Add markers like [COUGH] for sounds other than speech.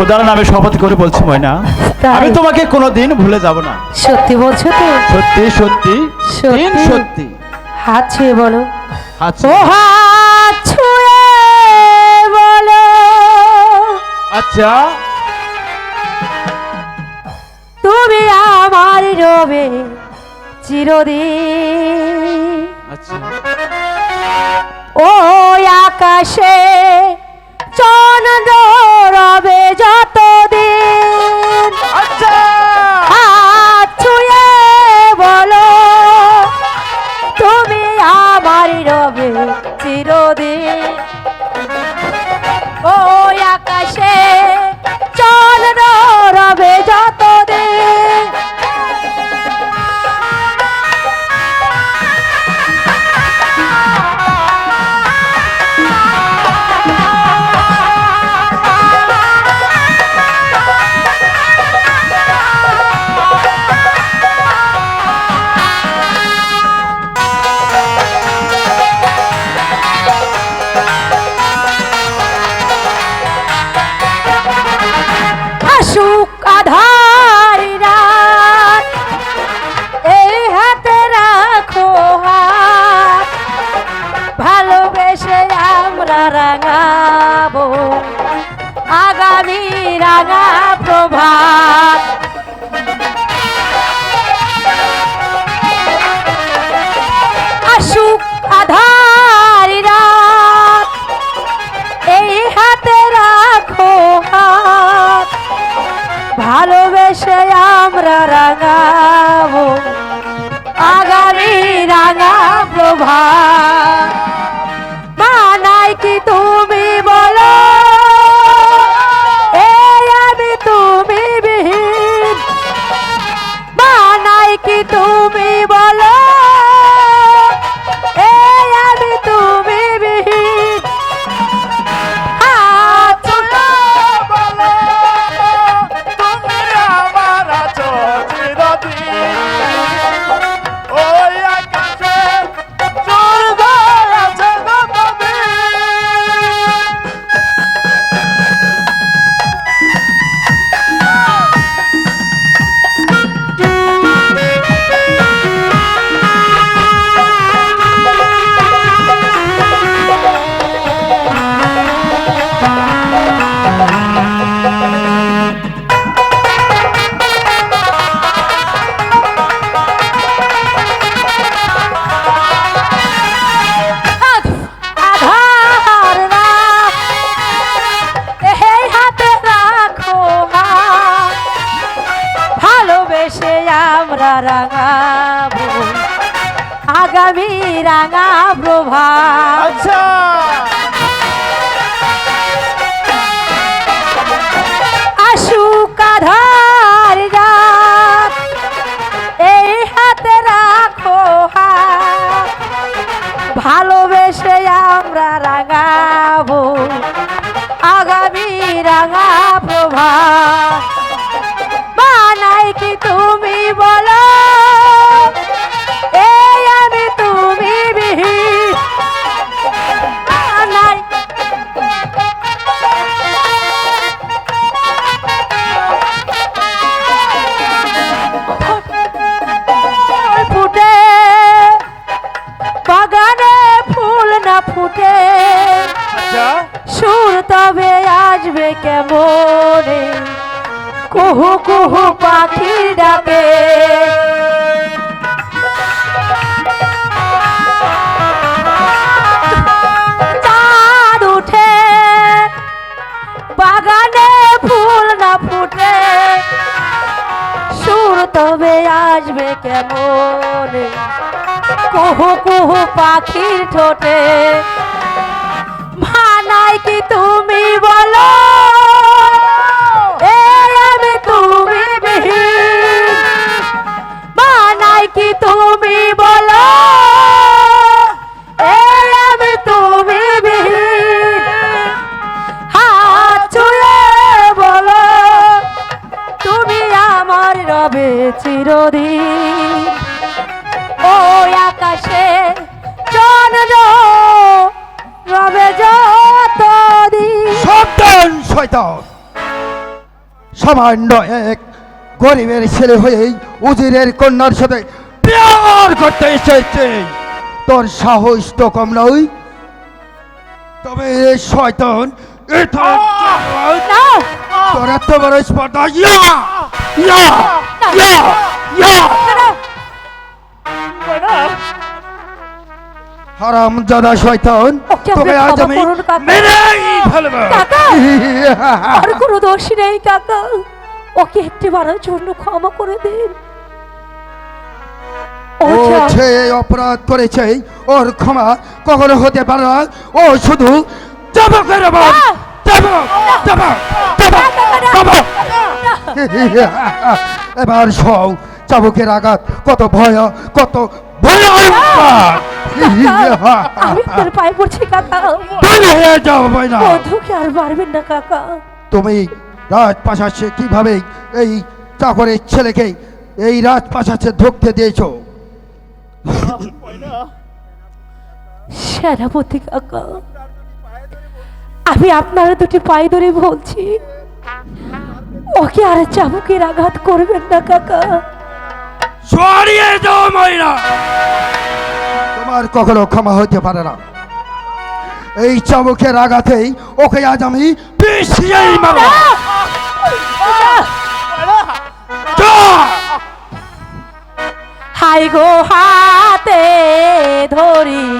খোদার নামে শপথ করে বলছি ময়না আমি তোমাকে কোনোদিন ভুলে যাব না। সত্যি বলছো তো? সত্যি সত্যি সত্যি? তিন সত্যি। হাত ছুঁয়ে বলো। ও হাত ছুঁয়ে। বলো। আচ্ছা। তুমি আমার রবে চিরদিন। আচ্ছা। ও আকাশে চন্দ্র রবে যতদিন আগামী রাঙা প্রভাত। আসুক আধার রাত, এই হাতে রাখো হাত। ভালোবেসে আমরা রাঙাবো। আগামী রাঙা প্রভা কি তুমি বলো রাঙাবো। আগামী রাঙা প্রভাত আচ্ছা। ভালোবেসে আমরা রাঙাবো। আগামী রাঙা প্রভা আসবে কেমনে? কুহু কুহু পাখির ডাকে। চাঁদ ফুল না তবে আসবে কেমন? কুহু কুহু পাখির ঠোঁটে। মানাই কি তুমি বলো? আমি তুমি বিহীন। মানাই কি তুমি বলো? হাত তুমি আমার রবে চিরদিন। ও আকাশে শয়তান সামান্য এক গরিবের ছেলে হয়েই উজিরের কন্যার সাথে প্যার করতে এসেছে। তোর সাহস তো কম নয়। তবে শয়তান তোর এত বড় স্পর্ধা ইয়া! ইয়া! ইয়া! ইয়া! হারাম জাদা শয়তান তোকে আজ আমি। মেরেই ফেলব। কাকা [LAUGHS] আর কোনো দোষ নেই কাকা। ওকে একটি বারের জন্য ক্ষমা করে দিন। ও যে। অপরাধ করেছে ওর ক্ষমা কখনো হতে পারে না। ও শুধু চাবকের বাপ না। চাবক চাবক চাবক। চাবক এবার সব চাবুকের আঘাত কত ভয় কত ভয়ঙ্কর আমি [LAUGHS] তোর পায়ে পড়ছি কাকা। তুমি হয়ে যাও বধুকে আর মারবেন না কাকা। তুমি রাজপ্রাসাদে কীভাবে এই চাকরের ছেলেকে এই রাজপ্রাসাদে ঢুকতে দিয়েছ? সেনাপতি কাকা আমি আপনার দুটি পায়ে ধরে বলছি ওকে আর চাবুকের আঘাত করবেন না কাকা। সরিয়ে যাও ময়না। তোমার কখনো ক্ষমা হতে পারে না। এই চাবুকের আঘাতেই ওকে আজ আমি পিছিয়েই মারব। হাই গো হাতে ধরি।